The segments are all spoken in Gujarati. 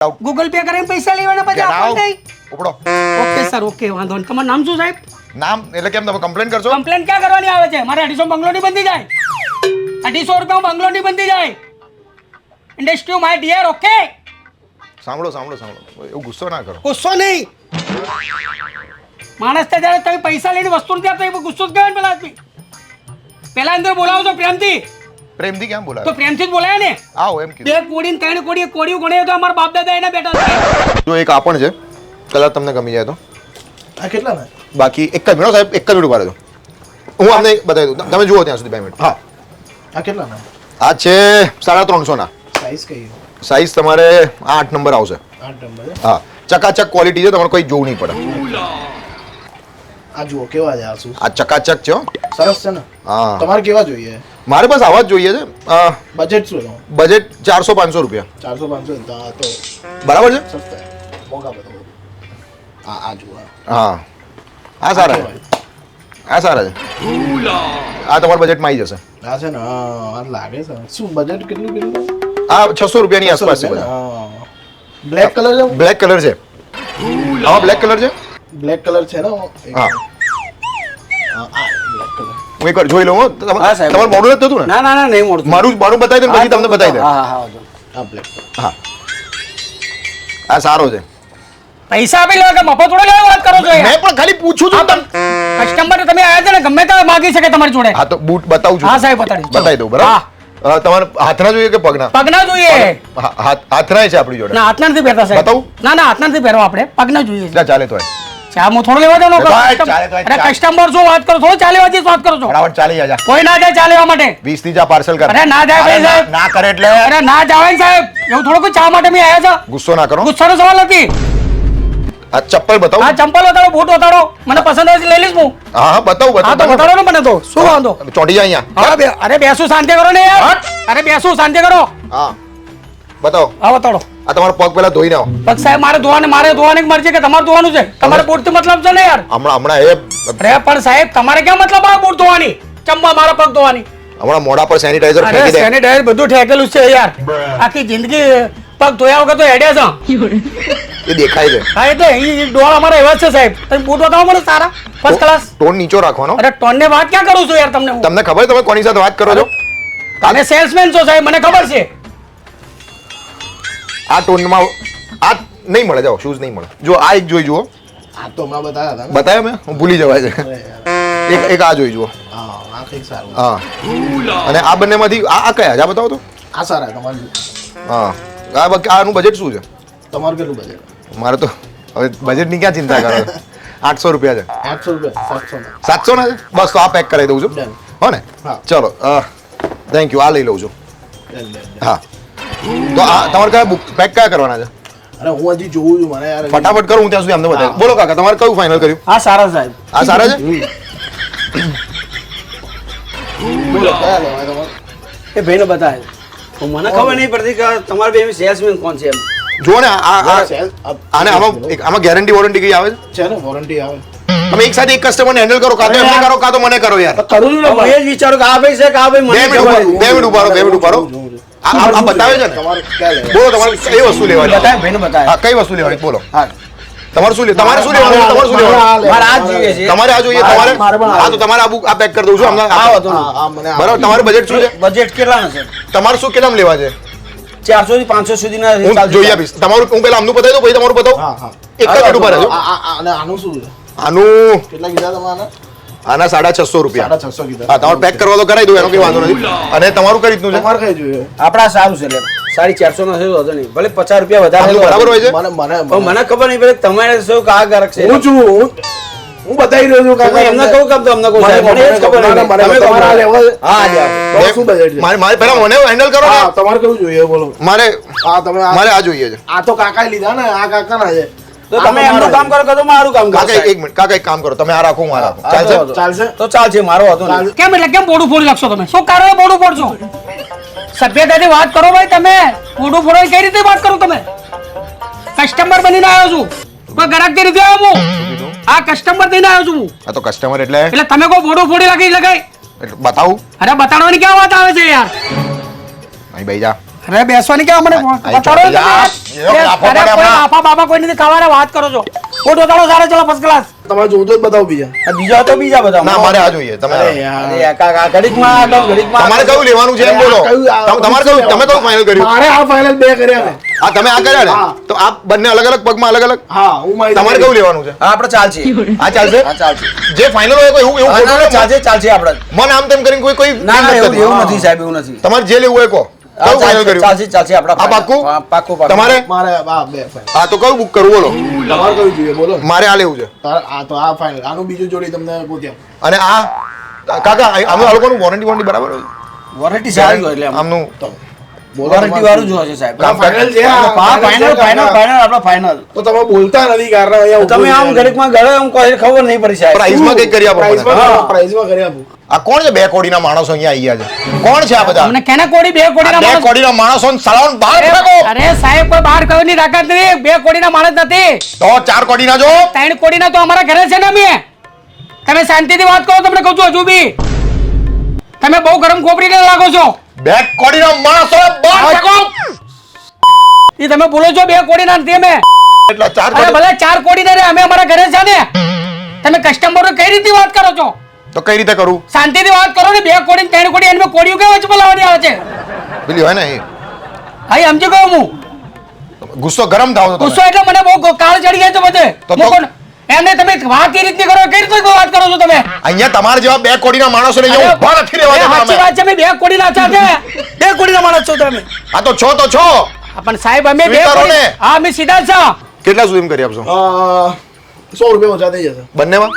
ગૂગલ પે કરીને પૈસા લેવાના પછી આપવા ઉપડો. ઓકે સર ઓકે વાંધો નહીં. તમારું નામ શું સાહેબ? નામ એટલે કેમ તમે કમ્પ્લેન કરશો? કમ્પ્લેન ક્યાં કરવાની આવે છે? મારે અઢીસો બંગલો ની બંધી જાય. અઢીસો રૂપિયા બંગલો ની બંધી જાય. Industry my dear okay? સાંભળો સાંભળો સાંભળો. એવું ગુસ્સો ના કરો. ગુસ્સો નહીં. માણસ તે જ્યારે તમે પૈસા લઈને વસ્તુ નથી આપતા એ ગુસ્સો જ કહેવાય પેલા આદમી. અંદર બોલાવો છો પ્રેમથી. પ્રેમથી કેમ તો પ્રેમથી જ બોલાય ને? આવો એમ બે કોડી ને ત્રણ કોડી કોડીઓ ગણે તો અમાર બાપ દાદા એના બેઠા છે. જો એક આપણ છે કલર તમને ગમી જાય તો. આ કેટલા ના? બાકી એક જ મિનિટ સાહેબ એક જ મિનિટ ઊભા રહેજો હું આપને બતાવી દઉં. તમે જુઓ ત્યાં સુધી બે મિનિટ. હા. આ કેટલા ના? આ છે સાડા ત્રણસોના સાઈઝ કઈ સાઈઝ તમારે આઠ નંબર આવશે. આઠ નંબર હા. ચકાચક ક્વોલિટી છે તમારે કોઈ જોવું નહીં પડે. આ જુઓ કેવા છે આ શું? આ ચકાચક છે હો. સરસ છે ને? હા. તમારે કેવા જોઈએ? મારે બસ આવા જ જોઈએ છે. બજેટ શું છે બજેટ ચારસો પાંચસો રૂપિયા. ચારસો પાંચસો? તો તો બરાબર છે? સસ્તા. મોંઘા બધા. આ આ જુઓ. હા. આ સારા છે. આ સારા છે. આ તમારા બજેટમાં આવી જશે. આ છે ને હા આ લાગે છે. શું બજેટ કેટલું કેટલું આ છસો રૂપિયાની આસપાસ છે બધા. બ્લેક કલર છે? બ્લેક કલર છે. હા બ્લેક કલર છે? બ્લેક કલર છે ને. હા. હા, એકવાર જોઈ લઉં હો. તમા- હા, સાહેબ. તમારું મોડું નથી થતું ને? ના ના ના નહીં મળતું મારું મારું બતાવી દે ને પછી તમને બતાવી દે. હા હા હા વાંધો આ હા. આ સારો છે. પૈસા આપી લો કે મફત થોડો લેવા વાત કરો છો મેં પણ ખાલી પૂછું છું તમને. કસ્ટમર તમે આવ્યા છે ને ગમે ત્યાં માગી શકે તમારી જોડે. હા તો બૂટ બતાવું છું. હા, સાહેબ, બતાડી દો. બતાવી દઉં બરાબર? અ, તમારે હાથના જોઈએ કે પગના? પગના જોઈએ. હા, હાથ હાથના છે આપણી જોડે. ના હાથના નથી પહેરતા સાહેબ. બતાવું? ના ના હાથના નથી પહેરવા આપણે. પગના જોઈએ છે. ના, ચાલે તો ચા હું થોડો લેવા આ તો આ અરે કસ્ટમર શું વાત કરો થોડો ચાલે વાજી વાત કરો છો. ફટાફટ ચાલી જા જા. કોઈ ના જાય ચા લેવા માટે. વીસથી જા પાર્સલ કર. અરે ના જાય ભાઈ સાહેબ. ના કરે એટલે. અરે ના જાવે સાહેબ. એવું થોડો કોઈ ચા માટે મેં આયા છે? ગુસ્સો ના કરો. ગુસ્સાનો સવાલ નથી. આ ચપ્પલ આ બતાવું ચંપલ બતાડો બૂટ બતાડો મને પસંદ આવે લઈ લઈશ હું. હા હા બતાવું હા તો બતાવું. બતાડો ને મને તો. શું વાંધો? ચોટી જા અહીંયા. હા અરે બેસું શાંતિ કરો ને યાર. અરે બેસું શાંતિ કરો. હા. બતાવો. હા બતાડો આ તમારો પગ પેલા ધોઈ નાખો. પગ સાહેબ મારે ધોવાને મારે ધોવાની મરજી કે તમારે ધોવાનું છે? તમારે બૂટથી મતલબ છે ને યાર? હમણાં હમણાં એ અરે પણ સાહેબ તમારે ક્યાં મતલબ આ બૂટ ધોવાની? ચંબા મારા પગ ધોવાની. હમણાં મોડા પર સેનિટાઈઝર ફેંકી દે. સેનિટાઈઝર બધું ઠેકેલું છે યાર. આખી જિંદગી પગ ધોયા વગર તો હેડ્યા છે એ દેખાય છે. હા એ તો એ ડોળ અમારા એવા છે સાહેબ. તમે બૂટ બતાવો મને સારા? ફર્સ્ટ ક્લાસ ટોન નીચો રાખવાનો. અરે ટોનને વાત ક્યાં કરું છું યાર તમને તમને ખબર છે તમે કોની સાથે વાત કરો છો? તમે સેલ્સમેન છો સાહેબ મને ખબર છે. આ ટોનમાં આ નહીં મળે જાઓ શૂઝ નહીં મળે. જો આ એક જોઈ જુઓ. આ તો હમણાં બતાવ્યા હતા ને. બતાવ્યા મેં? હું ભૂલી જવાય છે. એક એક આ જોઈ જુઓ. હા આ કંઈક સારું. હા. અને આ બંનેમાંથી આ આ કયા? છે આ બતાવો તો. આ સારા તમારું હા. આ આનું બજેટ શું છે? તમારું કેટલું બજેટ મારે તો હવે બજેટની ક્યાં ચિંતા કરો? છો? આઠસો રૂપિયા છે. આઠસો રૂપિયા સાતસો ના. સાતસો ના છે? બસ તો આ પેક કરાવી દઉં છું. Done. હો ને? હા. ચલો થેન્ક યુ આ લઈ લઉં છું. હા. તો આ તમારે કયા બુક પેક કયા કરવાના છે? અરે હું હજી જોઉં છું મને યાર ફટાફટ કરું હું ત્યાં સુધી અમને બતાવી બોલો કાકા તમારે કયું ફાઇનલ કર્યું? આ સારા સાહેબ. આ સારા છે? બોલો. કયા લેવાય તમારે એ ભાઈને બતાવે. મને ખબર નહીં પડતી કે તમારે બે સેલ્સમેન કોણ છે એમ. જુઓ ને આને આમાં એક- આમાં ગેરંટી વોરંટી કઈ આવે છે? છે ને વોરંટી આવે. તમે એક સાથે એક કસ્ટમરને હેન્ડલ કરો કાં તો એમને કરો કાં તો મને કરો યાર. કરું ને એ જ વિચારો કે આ ભાઈ છે કે આ ભાઈ બે મને મિનિટ ખબર બે મિનિટ ઉભારો બે મિનિટ ઊભા રહો. જોઉં છું. આ આ- આ બતાવે છે ને? તમારે બોલો તમારે કઈ વસ્તુ લેવાની? બતાવે ભાઈને બતાવે. હા કઈ વસ્તુ લેવાની? બોલો. હા. તમારે શું તમારે શું લેવાનું? તમારે શું લેવાનું? મારે આ જોઈએ છે. તમારે આ જોઈએ તમારે? મારે પણ આ હા તો તમારે આ આ પેક કરી દઉં છું અમને આ આ- હતો હા, હા, મને આ- બરાબર તમારું બજેટ શું છે? બજેટ કેટલાનું છે? તમારે શું કેટલામ લેવા છે? ચારસો થી પાંચસો સુધીના હું જોઈ આપીશ. તમારું હું પેલા આમનું બતાવી દઉં પછી તમારું બતાવું. હા હા. એક જ આનું શું આનું કેટલા કીધા તમે આના સાડા છસો રૂપિયા. સાડા છસો કીધા. હા તમારે પેક કરવા તો કરાવી દઉં એનો કઈ વાંધો નથી અને તમારું કઈ રીતનું છે? તમારે કઈ જોઈએ? આપણા સારું છે સાડી ચારસો નો છે હતો નહીં. ભલે પચાસ રૂપિયા વધારે બરાબર હોય છે? મને મને ખબર નહીં ભલે તમારે શું કે આ છે. હું છું હું બતાવી રહ્યો છું કાકા એમને કહું કે તો અમને કહું મને ખબર તમે તમારે? હા. શું બજેટ મારે મારે પહેલા મને હેન્ડલ કરો તમારે કેવું જોઈએ બોલો. મારે આ તમે મારે આ જોઈએ છે. આ તો કાકાએ લીધા ને આ કાકા ના છે. તમે એમનું કામ કરો કે તો મારું કામ કરો? કાકા એક મિનિટ કાકા એક કામ કરો તમે આ રાખો હું આ રાખું. ચાલશે? ચાલશે. તો ચાલશે મારો હતો કેમ એટલે કેમ બોડું ફોડી નાખશો તમે? શું કારણે બોડું ફોડશો? સભ્યતાથી વાત કરો ભાઈ તમે. બોડું ફોડો કઈ રીતે વાત કરો તમે? કસ્ટમર બનીને આવ્યો છું. કોઈ ગ્રાહક નથી આવ્યો હું? આ કસ્ટમર થઈને આવ્યો છું આ તો કસ્ટમર એટલે એટલે તમે કોઈ બોડું ફોડી નાખી લગાઈ? બતાવું. અરે બતાડવાની ક્યાં વાત આવે છે યાર? અહીં ભાઈ જા. અરે બેસવાની કે મને? બતાડો તમે. અરે કોઈ બાપા બાપા કોઈ નથી ખાવાના વાત કરો છો. ફોટો તાળો સારો ચલો ફર્સ્ટ ક્લાસ તમારે જોવું તો જ બતાવો બીજા. આ બીજા તો બીજા બધા ના મારે આ જોઈએ. તમારે યાર. કાકા, ઘડીકમાં આ ઘડીકમાં તમારે કયું લેવાનું છે એમ બોલો. તમારે કયું તમે તો ફાઇનલ કર્યું? મારે આ ફાઇનલ બે કર્યા ને આ તમે આ કર્યા ને? તો આ બંને અલગ અલગ પગમાં અલગ અલગ? હા હું મારી તમારે કયું લેવાનું છે? હા, આપણે ચાલશે. આ ચાલશે? હા ચાલશે. જે ફાઇનલ હોય કોઈ એવું એવું ચાલશે ચાલશે આપણે. મન આમ તેમ કરીને કોઈ કોઈ ના ના એવું નથી. સાહેબ એવું નથી. તમારે જે લેવું હોય કહો. હા, કયું ફાઇનલ કર્યું? ચાલશે ચાલશે આપણે આ પાક્કું? પાક્કું પાક્કું. તમારે? મારે આ બે તો કયું બુક કરવું બોલો? તમારે કયું જોઈએ બોલો મારે આ લેવું છે. આ તો આ ફાઇનલ આનું બીજું જોડી તમને ગોત્યા અને આ કાકા આ લોકોનું વોરંટી વોરંટી બરાબર વોરંટી સારી હોય એટલે આમનું. વોરંટી વાળું જ હોય છે સાહેબ. ફાઇનલ છે ફાઇનલ ફાઇનલ ફાઇનલ આપણે ફાઇનલ તો તમે બોલતા નથી કારણ તમે આમ છે. ઘડીકમાં ગળે આમ કોઈ ખબર નહીં પડી સાહેબ. પ્રાઇઝમાં કઈ કરી આપો પ્રાઇઝમાં કરી આપું. આ કોણ છે બે કોડીના માણસો અહીંયા આવી ગયા છે? કોણ છે આ બધા? અમને કેના કોડી? બે કોડીના બે કોડીના માણસો સલાઉન બહાર ફેંકો અરે સાહેબ કોઈ બહાર કયો ની તાકાત નથી. બે કોડીના માણસ નથી. તો ચાર કોડીના જો. ત્રણ કોડીના તો અમારા ઘરે છે ને અમે. તમે શાંતિથી વાત કરો તમને કહું છું હજુ બી. તમે બહુ ગરમ ખોપરીને લાગો છો. બે કોડીના માણસો બહાર ફેંકો એ તમે બોલો છો બે કોડીના નથી અમે. એટલે ચાર કોડી ભલે ચાર કોડીના રે અમે અમારા ઘરે છે ને. તમે કસ્ટમરો કઈ રીતે વાત કરો છો? તો કઈ રીતે કરું? શાંતિથી વાત કરો ને બે કોડી ને ત્રણ કોડી એને કોડીઓ કેવા વચ્ચે બોલાવવાની આવે છે? પેલી હોય ને એ. હા સમજી ગયો હું. ગુસ્સો ગરમ થાવ તો ગુસ્સો એટલે મને બહુ કાળ ચડી ગયા છે બધે. તો- કોણ- એમને તમે વાત એ રીતની કરો કઈ રીતે વાત કરો છો તમે? અહીંયા તમારા જેવા બે કોડીના માણસો ને અહીંયા ઊભા નથી રહેવા દેતા સાચી અમે. વાત છે અમે બે કોડીના છે તે. બે કોડીના માણસ છો તમે. આ તો છો તો છો. પણ સાહેબ અમે બે કોડી- હા અમે સીધા છા. કેટલા સુધી કરી આપશો? અ, સો રૂપિયા ઓછા થઈ જશે. બંનેમાં?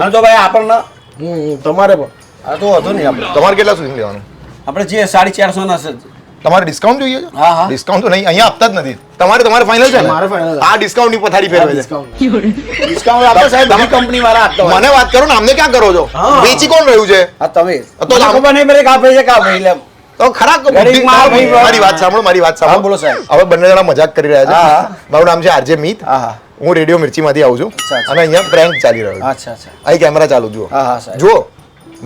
હા તો ભાઈ આપણને હમ, તમારે પણ. આ તો હતો નહીં આપણે. તમારે કેટલા સુધી લેવાનું? આપણે જે સાડી ચારસો ના છે. તમારે ડિસ્કાઉન્ટ જોઈએ છે? હા, હા. ડિસ્કાઉન્ટ તો નહીં અહીંયા આપતા જ નથી. તમારે તમારે ફાઇનલ છે મારે ફાઇનલ આ ડિસ્કાઉન્ટની પથારી ફેરવે છે. ડિસ્કાઉન્ટ આપો સાહેબ તમે કંપની વાળા આપતા મને વાત કરો ને અમને ક્યાં કરો છો? વેચી કોણ રહ્યું છે? આ તમે. તો ખબર નહીં પડે કાપે છે કાપે એટલે તો ખરાબ બુદ્ધિ- મારી વાત સાંભળો મારી વાત સાંભળો. બોલો સાહેબ. હવે બંને જણા મજાક કરી રહ્યા છે. મારું નામ છે આરજે મિત. હા હા. હું રેડિયો મિર્ચીમાંથી આવું છું. અને અહીંયા પ્રેન્ક ચાલી રહ્યો છે. અચ્છા અચ્છા. અહીં કેમેરા ચાલુ જુઓ. હા, હા, સાહેબ. જુઓ.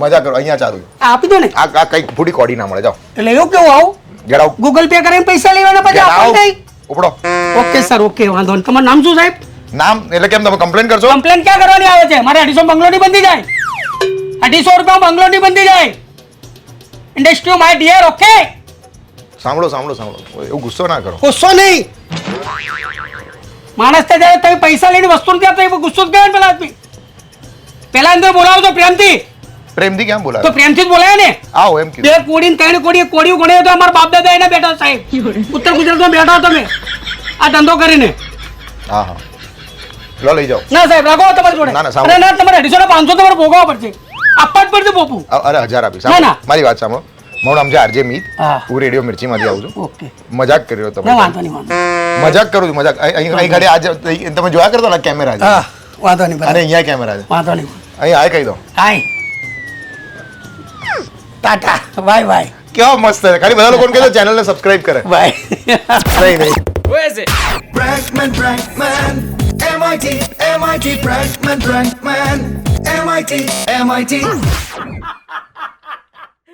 મજા કરો અહીંયા ચાલુ આ આપી દો ને. આ આ કઈ ફૂટી કોડી ના મળે જાઓ. એટલે એવું કેવું આવું? ગેટ ગૂગલ પે કરીને પૈસા લેવાના પછી ગેટ આપણને ઉપડો. ઓકે સર ઓકે વાંધો નહીં. તમારું નામ શું સાહેબ? નામ એટલે કેમ તમે કમ્પ્લેન કરશો? કમ્પ્લેન ક્યાં કરવાની આવે છે? મારે અઢીસો બંગલો ની બંધી જાય. અઢીસો રૂપિયા બંગલો ની બંધી જાય ઇન્ડસ્ટ્રી માય ડિયર ઓકે સાંભળો સાંભળો સાંભળો. એવું ગુસ્સો ના કરો. ગુસ્સો નહીં. માણસ તે જ્યારે તમે પૈસા લઈને વસ્તુ નથી આપતા એ ગુસ્સો જ કરે ને પેલા આદમી. પેલા અંદર બોલાવો તો પ્રેમથી. પ્રેમથી તો બોલાવે? પ્રેમથી જ બોલાય ને. આવો એમ બે કીધું કોડી ત્રણ કોડી કોડી ગણે તો અમારા બાપ દાદા એને બેઠા સાહેબ. ઉત્તર ગુજરાતમાં બેઠા તમે. આ ધંધો કરીને. હા હા. લો લઈ જાઓ. ના સાહેબ રાખો તમારી જોડે. ના, ના, ના તમારે અઢીસો ને પાંચસો તમારે ભોગવવા પડશે. આપવા જ પડશે પોપુ અરે હજાર આપીશ. ના, ના. મારી વાત સાંભળો. મારું નામ છે આરજે મિત. હું. રેડિયો મિર્ચીમાંથી આવું છું. ઓકે. મજાક કરી રહ્યો ના તમે. વાંધો નહીં વાંધો મજાક કરું છું મજાક. અહીં અહીં- અહીં આજે તમે જોયા કરતા ને કેમેરા છે. વાંધો નહીં અને અહીંયા કેમેરા છે. વાંધો નહીં અહીં આય કહી દો. આય ટાટા. Bye bye. કેવો મસ્ત છે. ખાલી બધા લોકોને કહેજો ચેનલને સબસ્ક્રાઇબ કરે. બાય. નહીં નહીં. બ્રેકમેન બ્રેકમેન MIT, MIT, Prankman, Prankman, MIT, MIT.